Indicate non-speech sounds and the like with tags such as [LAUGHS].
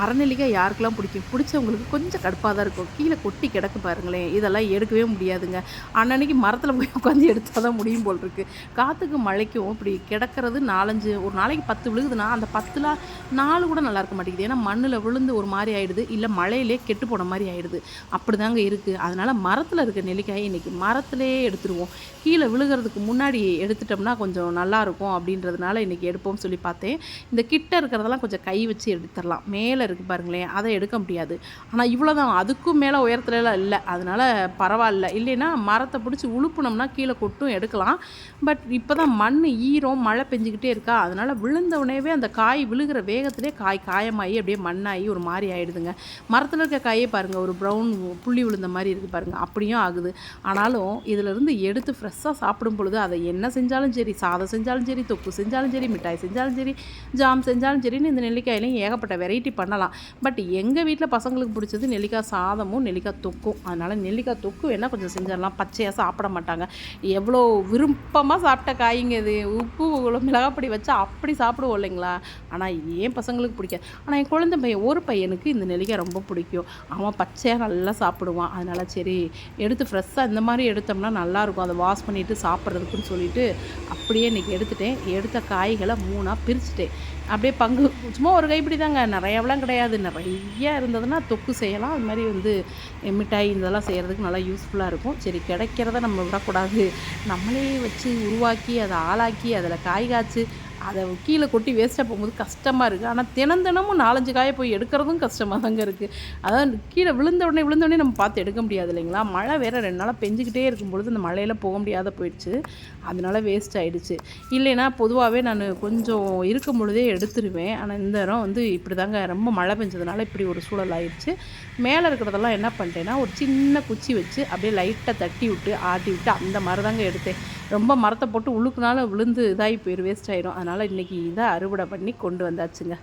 அரைநெல்லிக்காய் யாருக்கெல்லாம் பிடிக்கும்? பிடிச்சவங்களுக்கு கொஞ்சம் கடுப்பாக தான் இருக்கும். கீழே கொட்டி கிடக்கு பாருங்களேன். இதெல்லாம் எடுக்கவே முடியாதுங்க. அன்னன்னைக்கு மரத்தில் போய் [LAUGHS] உட்காந்து எடுத்தால் தான் முடியும் போல் இருக்குது காற்றுக்கு மழைக்கும் இப்படி கிடக்கிறது நாலஞ்சு ஒரு நாளைக்கு பத்து விழுகுதுன்னா அந்த பத்தில் நாலு கூட நல்லா இருக்க மாட்டேங்குது. ஏன்னா மண்ணில் விழுந்து ஒரு மாதிரி ஆகிடுது இல்லை மழையிலே கெட்டு போன மாதிரி ஆகிடுது அப்படி தாங்க இருக்குது அதனால் மரத்தில் இருக்க நெல்லிக்காயை இன்றைக்கி மரத்திலே எடுத்துருவோம். கீழே விழுகிறதுக்கு முன்னாடி எடுத்துட்டோம்னா கொஞ்சம் நல்லாயிருக்கும் அப்படின்றதுனால இன்றைக்கி எடுப்போம்னு சொல்லி பார்த்தேன். இந்த கிட்ட இருக்கிறதெல்லாம் கொஞ்சம் கை வச்சு எடுத்துடலாம். மேலே இருக்குது பாருங்களேன். அதை எடுக்க முடியாது. ஆனால் இவ்வளோ தான் அதுக்கும் மேலே உயரத்துலலாம் இல்லை. அதனால் பரவாயில்ல. இல்லைன்னா மரத்தை பிடிச்சி உழுப்புனோம்னா கீழே கொட்டும் எடுக்கலாம். பட் இப்போ தான் மண் ஈரம் மழை பெஞ்சிக்கிட்டே இருக்கா. அதனால் விழுந்தவுடனேவே அந்த காய் விழுகிற வேகத்திலே காய் காயமாகி அப்படியே மண்ணாகி ஒரு மாதிரி ஆகிடுதுங்க மரத்தில் இருக்க காயே பாருங்கள் ஒரு ப்ரௌன் புள்ளி விழுந்த மாதிரி இருக்குது பாருங்கள் அப்படியும் ஆகுது. ஆனாலும் இதிலிருந்து எடுத்து ஃப்ரெஷ்ஷாக சாப்பிடும் பொழுது அதை என்ன செஞ்சாலும் சரி சாதம் செஞ்சாலும் சரி தொக்கு செஞ்சாலும் சரி மிட்டாய் செஞ்சாலும் சரி ஜாம் செஞ்சாலும் சரின்னு இந்த நெல்லிக்காயிலையும் ஏகப்பட்ட வெரைட்டி பண்ணலாம். பட் எங்கள் வீட்டில் பசங்களுக்கு பிடிச்சது நெல்லிக்காய் சாதமும் நெல்லிக்காய் தொக்கும். அதனால் நெல்லிக்காய் தொக்கு வேணால் கொஞ்சம் செஞ்சிடலாம். பச்சையாக சாப்பிட மாட்டாங்க. எவ்வளோ விருப்பமாக சாப்பிட்ட காய்ங்க இது. உப்பு மிளகாப்பொடி வச்சா அப்படி சாப்பிடுவோம் இல்லைங்களா? ஆனால் ஏன் பசங்களுக்கு பிடிக்காது. ஆனால் என் குழந்தை பையன் ஒரு பையனுக்கு இந்த நெல்லிக்காய் ரொம்ப பிடிக்கும். அவன் பச்சையாக நல்லா சாப்பிடுவான். அதனால் சரி எடுத்து ஃப்ரெஷ்ஷாக இந்த மாதிரி எடுத்தோம்னா நல்லாயிருக்கும் அதை வாஷ் பண்ணிவிட்டு சாப்பிட்றதுக்குன்னு சொல்லிட்டு அப்படியே இன்றைக்கி எடுத்துட்டேன். எடுத்த காய்களை மூணாக பிரிச்சுட்டேன். அப்படியே பங்கு சும்மா ஒரு கைப்பிடி தாங்க. நிறையாவெல்லாம் கிடையாது. நிறைய இருந்ததுன்னா தொக்கு செய்யலாம். அது மாதிரி வந்து மிட்டாய் இதெல்லாம் செய்கிறதுக்கு நல்லா யூஸ்ஃபுல்லாக இருக்கும். சரி கிடைக்கிறத நம்ம விடக்கூடாது. நம்மளே வச்சு உருவாக்கி அதை ஆளாக்கி அதில் காய் காய்ச்சி அதை கீழே கொட்டி வேஸ்ட்டாக போகும்போது கஷ்டமாக இருக்குது ஆனால் தினம் தினமும் நாலஞ்சு காயை போய் எடுக்கிறதும் கஷ்டமாக தாங்க இருக்குது அதான் கீழே விழுந்த உடனே விழுந்த உடனே நம்ம பார்த்து எடுக்க முடியாது இல்லைங்களா? மழை வேறு ரெண்டு நாளாக பெஞ்சிக்கிட்டே இருக்கும் பொழுது மழையில் போக முடியாத போயிடுச்சு. அதனால வேஸ்ட் ஆகிடுச்சு இல்லைன்னா பொதுவாகவே நான் கொஞ்சம் இருக்கும் பொழுதே எடுத்துருவேன். ஆனால் இந்த இடம் வந்து இப்படி தாங்க ரொம்ப மழை பெஞ்சதுனால இப்படி ஒரு சூழல் ஆயிடுச்சு. மேலே இருக்கிறதெல்லாம் என்ன பண்ணிட்டேன்னா ஒரு சின்ன குச்சி வச்சு அப்படியே லைட்டாக தட்டி விட்டு ஆட்டி விட்டு அந்த மாதிரி தாங்க எடுத்தேன். ரொம்ப மரத்தை போட்டு உழுக்குனாலும் விழுந்து இதாகி போயிடும் வேஸ்ட் ஆயிடும் அதனால் இன்றைக்கி இதை அறுவடை பண்ணி கொண்டு வந்தாச்சுங்க.